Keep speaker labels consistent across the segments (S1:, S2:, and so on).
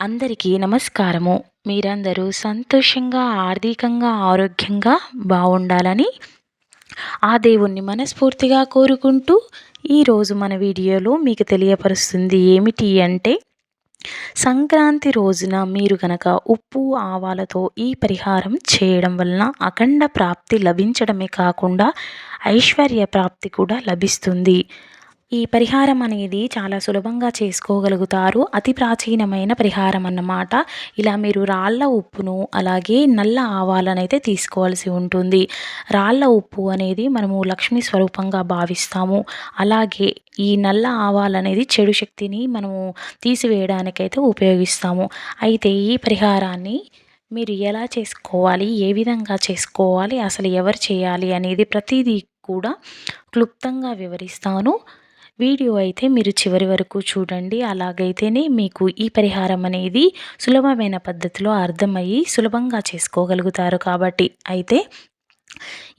S1: అందరికీ నమస్కారము. మీరందరూ సంతోషంగా ఆర్థికంగా ఆరోగ్యంగా బాగుండాలని ఆ దేవుణ్ణి మనస్ఫూర్తిగా కోరుకుంటూ ఈరోజు మన వీడియోలో మీకు తెలియపరుస్తుంది ఏమిటి అంటే సంక్రాంతి రోజున మీరు కనుక ఉప్పు ఆవాలతో ఈ పరిహారం చేయడం వలన అఖండ ప్రాప్తి లభించడమే కాకుండా ఐశ్వర్య ప్రాప్తి కూడా లభిస్తుంది. ఈ పరిహారం అనేది చాలా సులభంగా చేసుకోగలుగుతారు. అతి ప్రాచీనమైన పరిహారం అన్నమాట. ఇలా మీరు రాళ్ళ ఉప్పును అలాగే నల్ల ఆవాలనైతే తీసుకోవాల్సి ఉంటుంది. రాళ్ళ ఉప్పు అనేది మనము లక్ష్మీ స్వరూపంగా భావిస్తాము. అలాగే ఈ నల్ల ఆవాలు అనేది చెడు శక్తిని మనము తీసివేయడానికైతే ఉపయోగిస్తాము. అయితే ఈ పరిహారాన్ని మీరు ఎలా చేసుకోవాలి? ఏ విధంగా చేసుకోవాలి? అసలు ఎవరు చేయాలి? అనేది ప్రతిదీ కూడా క్లుప్తంగా వివరిస్తాను. వీడియో అయితే మీరు చివరి వరకు చూడండి. అలాగైతేనే మీకు ఈ పరిహారం అనేది సులభమైన పద్ధతిలో అర్థమయ్యి సులభంగా చేసుకోగలుగుతారు కాబట్టి అయితే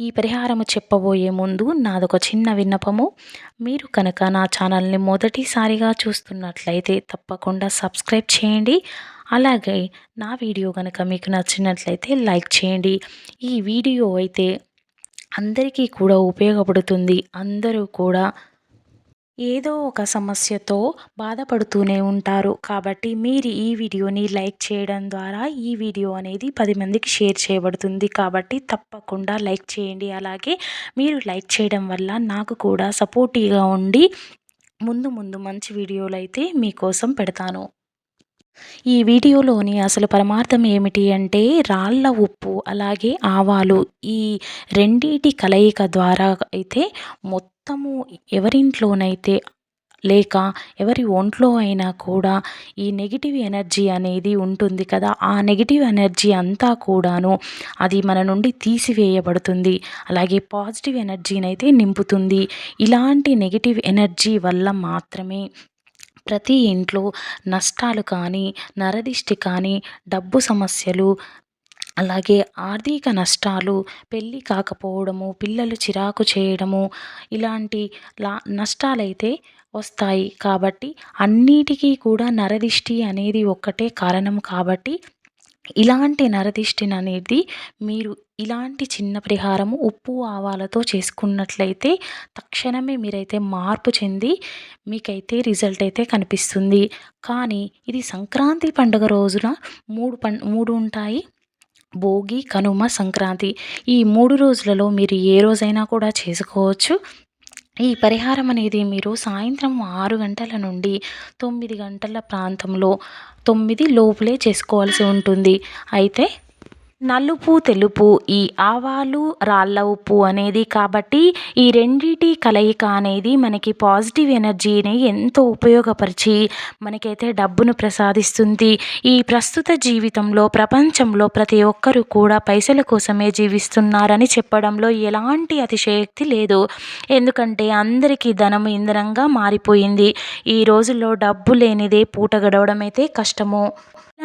S1: ఈ పరిహారము చెప్పబోయే ముందు నాదొక చిన్న విన్నపము. మీరు కనుక నా ఛానల్ని మొదటిసారిగా చూస్తున్నట్లయితే తప్పకుండా సబ్స్క్రైబ్ చేయండి. అలాగే నా వీడియో కనుక మీకు నచ్చినట్లయితే లైక్ చేయండి. ఈ వీడియో అయితే అందరికీ కూడా ఉపయోగపడుతుంది. అందరూ కూడా ఏదో ఒక సమస్యతో బాధపడుతూనే ఉంటారు. కాబట్టి మీరు ఈ వీడియోని లైక్ చేయడం ద్వారా ఈ వీడియో అనేది పది మందికి షేర్ చేయబడుతుంది. కాబట్టి తప్పకుండా లైక్ చేయండి. అలాగే మీరు లైక్ చేయడం వల్ల నాకు కూడా సపోర్టివ్గా ఉండి ముందు ముందు మంచి వీడియోలు అయితే మీకోసం పెడతాను. ఈ వీడియోలోని అసలు పరమార్థం ఏమిటి అంటే రాళ్ళ ఉప్పు అలాగే ఆవాలు ఈ రెండిటి కలయిక ద్వారా అయితే మొత్తము ఎవరింట్లోనైతే లేక ఎవరి ఒంట్లో అయినా కూడా ఈ నెగిటివ్ ఎనర్జీ అనేది ఉంటుంది కదా ఆ నెగిటివ్ ఎనర్జీ అంతా కూడాను అది మన నుండి తీసివేయబడుతుంది. అలాగే పాజిటివ్ ఎనర్జీని అయితే నింపుతుంది. ఇలాంటి నెగిటివ్ ఎనర్జీ వల్ల మాత్రమే ప్రతి ఇంట్లో నష్టాలు కానీ నరదిష్టి కానీ డబ్బు సమస్యలు అలాగే ఆర్థిక నష్టాలు పెళ్ళి కాకపోవడము పిల్లలు చిరాకు చేయడము ఇలాంటి లా నష్టాలైతే వస్తాయి. కాబట్టి అన్నిటికీ కూడా నరదిష్టి అనేది ఒక్కటే కారణం కాబట్టి ఇలాంటి నరదిష్టిని అనేది మీరు ఇలాంటి చిన్న పరిహారము ఉప్పు ఆవాలతో చేసుకున్నట్లయితే తక్షణమే మీరైతే మార్పు చెంది మీకైతే రిజల్ట్ అయితే కనిపిస్తుంది. కానీ ఇది సంక్రాంతి పండుగ రోజున మూడు పం మూడు ఉంటాయి. భోగి కనుమ సంక్రాంతి ఈ మూడు రోజులలో మీరు ఏ రోజైనా కూడా చేసుకోవచ్చు. ఈ పరిహారం అనేది మీరు సాయంత్రం ఆరు గంటల నుండి తొమ్మిది గంటల ప్రాంతంలో తొమ్మిది లోపులే చేసుకోవాల్సి ఉంటుంది. అయితే నలుపు తెలుపు ఈ ఆవాలు రాళ్ళ ఉప్పు అనేది కాబట్టి ఈ రెండిటి కలయిక అనేది మనకి పాజిటివ్ ఎనర్జీని ఎంతో ఉపయోగపరిచి మనకైతే డబ్బును ప్రసాదిస్తుంది. ఈ ప్రస్తుత జీవితంలో ప్రపంచంలో ప్రతి ఒక్కరు కూడా పైసల కోసమే జీవిస్తున్నారని చెప్పడంలో ఎలాంటి అతిశయోక్తి లేదు. ఎందుకంటే అందరికీ ధనం ఇంధనంగా మారిపోయింది. ఈ రోజుల్లో డబ్బు లేనిదే పూట గడవడం అయితే కష్టము.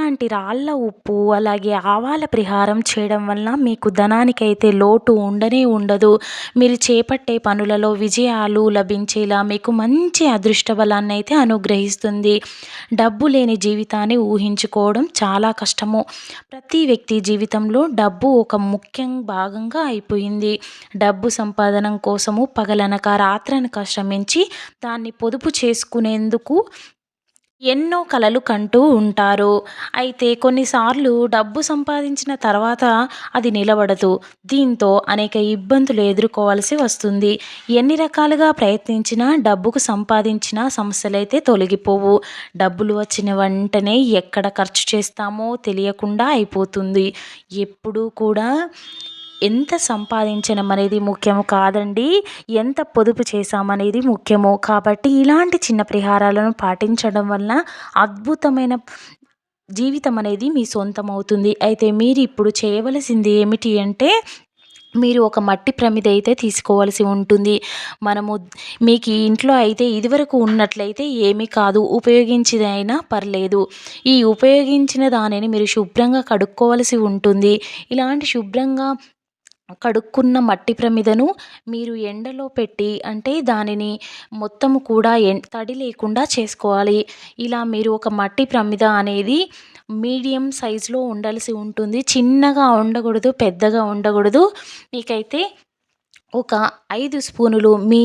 S1: ఇలాంటి రాళ్ళ ఉప్పు అలాగే ఆవాల పరిహారం చేయడం వల్ల మీకు ధనానికైతే లోటు ఉండనే ఉండదు. మీరు చేపట్టే పనులలో విజయాలు లభించేలా మీకు మంచి అదృష్ట బలాన్ని అయితే అనుగ్రహిస్తుంది. డబ్బు లేని జీవితాన్ని ఊహించుకోవడం చాలా కష్టము. ప్రతి వ్యక్తి జీవితంలో డబ్బు ఒక ముఖ్యం భాగంగా అయిపోయింది. డబ్బు సంపాదన కోసము పగలనక రాత్రనక శ్రమించి దాన్ని పొదుపు చేసుకునేందుకు ఎన్నో కలలు కంటూ ఉంటారు. అయితే కొన్నిసార్లు డబ్బు సంపాదించిన తర్వాత అది నిలబడదు. దీంతో అనేక ఇబ్బందులు ఎదుర్కోవాల్సి వస్తుంది. ఎన్ని రకాలుగా ప్రయత్నించినా డబ్బుకు సంపాదించిన సమస్యలైతే తొలగిపోవు. డబ్బులు వచ్చిన వెంటనే ఎక్కడ ఖర్చు చేస్తామో తెలియకుండా అయిపోతుంది. ఎప్పుడూ కూడా ఎంత సంపాదించడం అనేది ముఖ్యము కాదండి. ఎంత పొదుపు చేసామనేది ముఖ్యము. కాబట్టి ఇలాంటి చిన్న పరిహారాలను పాటించడం వలన అద్భుతమైన జీవితం అనేది మీ సొంతం అవుతుంది అయితే మీరు ఇప్పుడు చేయవలసింది ఏమిటి అంటే మీరు ఒక మట్టి ప్రమిద అయితే తీసుకోవాల్సి ఉంటుంది. మనము మీకు ఇంట్లో అయితే ఇదివరకు ఉన్నట్లయితే ఏమీ కాదు. ఉపయోగించిదైనా పర్లేదు. ఈ ఉపయోగించిన దానిని మీరు శుభ్రంగా కడుక్కోవాల్సి ఉంటుంది. ఇలాంటి శుభ్రంగా కడుక్కున్న మట్టి ప్రమిదను మీరు ఎండలో పెట్టి అంటే దానిని మొత్తం కూడా ఎం తడి లేకుండా చేసుకోవాలి. ఇలా మీరు ఒక మట్టి ప్రమిద అనేది మీడియం సైజులో ఉండాల్సి ఉంటుంది. చిన్నగా ఉండకూడదు పెద్దగా ఉండకూడదు. మీకైతే ఒక ఐదు స్పూనులు మీ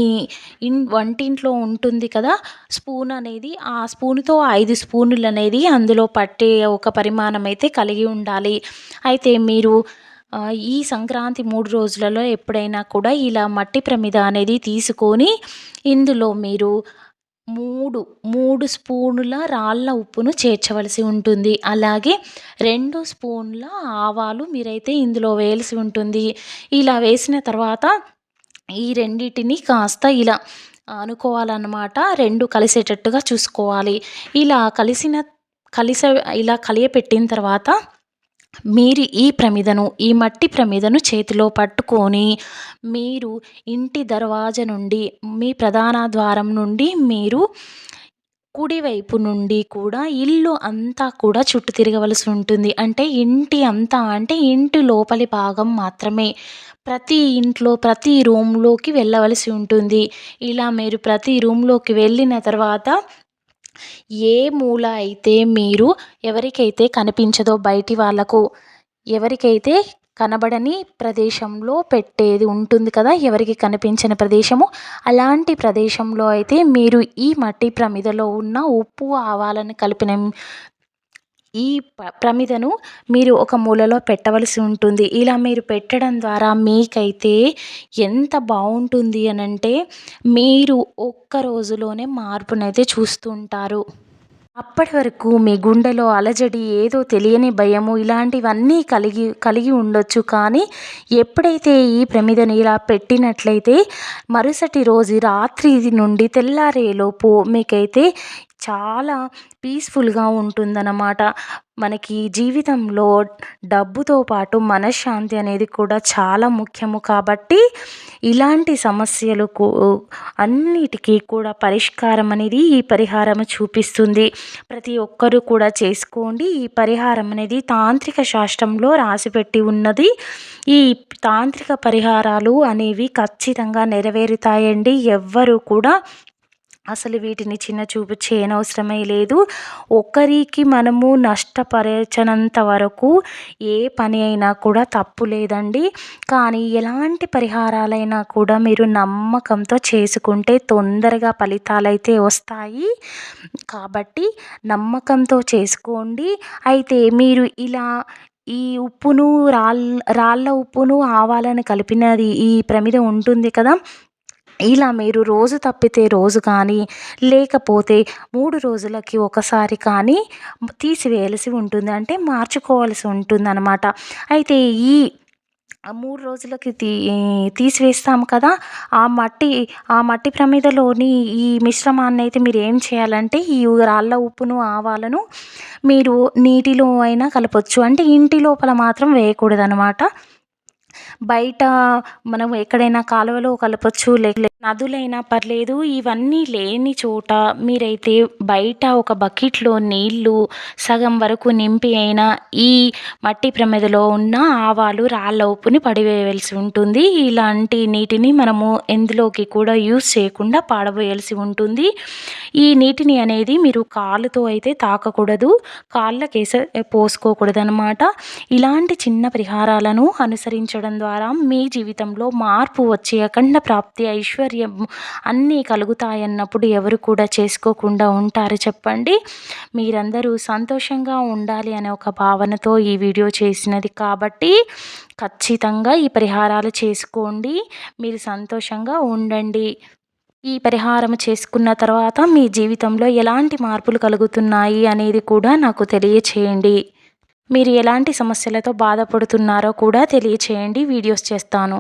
S1: ఇన్ వంటింట్లో ఉంటుంది కదా స్పూన్ అనేది ఆ స్పూన్తో ఐదు స్పూనులు అనేది అందులో పట్టే ఒక పరిమాణం అయితే కలిగి ఉండాలి. అయితే మీరు ఈ సంక్రాంతి మూడు రోజులలో ఎప్పుడైనా కూడా ఇలా మట్టి ప్రమిద అనేది తీసుకొని ఇందులో మీరు మూడు మూడు స్పూనుల రాళ్ళ ఉప్పును చేర్చవలసి ఉంటుంది. అలాగే రెండు స్పూన్ల ఆవాలు మీరైతే ఇందులో వేయాల్సి ఉంటుంది. ఇలా వేసిన తర్వాత ఈ రెండింటిని కాస్త ఇలా అనుకోవాలన్నమాట రెండు కలిసేటట్టుగా చూసుకోవాలి. ఇలా కలిసిన కలిసే ఇలా కలియపెట్టిన తర్వాత మీరు ఈ ప్రమిదను ఈ మట్టి ప్రమిదను చేతిలో పట్టుకొని మీరు ఇంటి దర్వాజ నుండి మీ ప్రధాన ద్వారం నుండి మీరు కుడివైపు నుండి కూడా ఇల్లు అంతా కూడా చుట్టూ తిరగవలసి ఉంటుంది. అంటే ఇంటి అంతా అంటే ఇంటి లోపలి భాగం మాత్రమే. ప్రతి ఇంట్లో ప్రతి రూమ్లోకి వెళ్ళవలసి ఉంటుంది. ఇలా మీరు ప్రతి రూమ్లోకి వెళ్ళిన తర్వాత ఏ మూల అయితే మీరు ఎవరికైతే కనిపించదో బయటి వాళ్ళకు ఎవరికైతే కనబడని ప్రదేశంలో పెట్టేది ఉంటుంది కదా ఎవరికి కనిపించని ప్రదేశము అలాంటి ప్రదేశంలో అయితే మీరు ఈ మట్టి ప్రమిదలో ఉన్న ఉప్పు ఆవాలను కలిపిన ఈ ప్రమిదను మీరు ఒక మూలలో పెట్టవలసి ఉంటుంది. ఇలా మీరు పెట్టడం ద్వారా మీకైతే ఎంత బాగుంటుంది అని అంటే మీరు ఒక్క రోజులోనే మార్పునైతే చూస్తుంటారు. అప్పటి వరకు మీ గుండెలో అలజడి ఏదో తెలియని భయము ఇలాంటివన్నీ కలిగి కలిగి ఉండొచ్చు. కానీ ఎప్పుడైతే ఈ ప్రమిదని ఇలా పెట్టినట్లయితే మరుసటి రోజు రాత్రి నుండి తెల్లారేలోపు మీకైతే చాలా పీస్ఫుల్గా ఉంటుందన్నమాట. మనకి జీవితంలో డబ్బుతో పాటు మనశ్శాంతి అనేది కూడా చాలా ముఖ్యము. కాబట్టి ఇలాంటి సమస్యలకు అన్నిటికీ కూడా పరిష్కారం అనేది ఈ పరిహారం చూపిస్తుంది. ప్రతి ఒక్కరూ కూడా చేసుకోండి. ఈ పరిహారం అనేది తాంత్రిక శాస్త్రంలో రాసిపెట్టి ఉన్నది. ఈ తాంత్రిక పరిహారాలు అనేవి ఖచ్చితంగా నెరవేరుతాయండి. ఎవ్వరూ కూడా అసలు వీటిని చిన్న చూపు చేయనవసరమే లేదు. ఒకరికి మనము నష్టపరచనంత వరకు ఏ పని అయినా కూడా తప్పు లేదండి. కానీ ఎలాంటి పరిహారాలైనా కూడా మీరు నమ్మకంతో చేసుకుంటే తొందరగా ఫలితాలు అయితే వస్తాయి. కాబట్టి నమ్మకంతో చేసుకోండి. అయితే మీరు ఇలా ఈ ఉప్పును రాళ్ళ రాళ్ళ ఉప్పును ఆవాలను కలిపినది ఈ ప్రమిద ఉంటుంది కదా ఇలా మీరు రోజు తప్పితే రోజు కానీ లేకపోతే మూడు రోజులకి ఒకసారి కానీ తీసివేయాల్సి ఉంటుంది. అంటే మార్చుకోవాల్సి ఉంటుంది అనమాట అయితే ఈ మూడు రోజులకి తీ తీసివేస్తాం కదా ఆ మట్టి ఆ మట్టి ప్రమిదలోని ఈ మిశ్రమాన్ని అయితే మీరు ఏం చేయాలంటే ఈ రాళ్ళ ఉప్పును ఆవాలను మీరు నీటిలో అయినా కలపచ్చు. అంటే ఇంటి లోపల మాత్రం వేయకూడదు అనమాట బయట మనం ఎక్కడైనా కాలువలో కలపచ్చు లేక నదులైనా పర్లేదు ఇవన్నీ లేని చోట మీరైతే బయట ఒక బకెట్లో నీళ్ళు సగం వరకు నింపి అయినా ఈ మట్టి ప్రమిదలో ఉన్న ఆవాలు రాళ్ళ ఉప్పుని పడివేయవలసి ఉంటుంది. ఇలాంటి నీటిని మనము ఎందులోకి కూడా యూస్ చేయకుండా పాడవేయాల్సి ఉంటుంది. ఈ నీటిని అనేది మీరు కాళ్ళతో అయితే తాకకూడదు కాళ్ళకేస పోసుకోకూడదు అనమాట ఇలాంటి చిన్న పరిహారాలను అనుసరించడం ద్వారా మీ జీవితంలో మార్పు వచ్చే అఖండ ప్రాప్తి ఐశ్వర్య ఐశ్వర్యం అన్నీ కలుగుతాయన్నప్పుడు ఎవరు కూడా చేసుకోకుండా ఉంటారు చెప్పండి. మీరందరూ సంతోషంగా ఉండాలి అనే ఒక భావనతో ఈ వీడియో చేసినది కాబట్టి ఖచ్చితంగా ఈ పరిహారాలు చేసుకోండి. మీరు సంతోషంగా ఉండండి. ఈ పరిహారం చేసుకున్న తర్వాత మీ జీవితంలో ఎలాంటి మార్పులు కలుగుతున్నాయి అనేది కూడా నాకు తెలియచేయండి. మీరు ఎలాంటి సమస్యలతో బాధపడుతున్నారో కూడా తెలియచేయండి. వీడియోస్ చేస్తాను.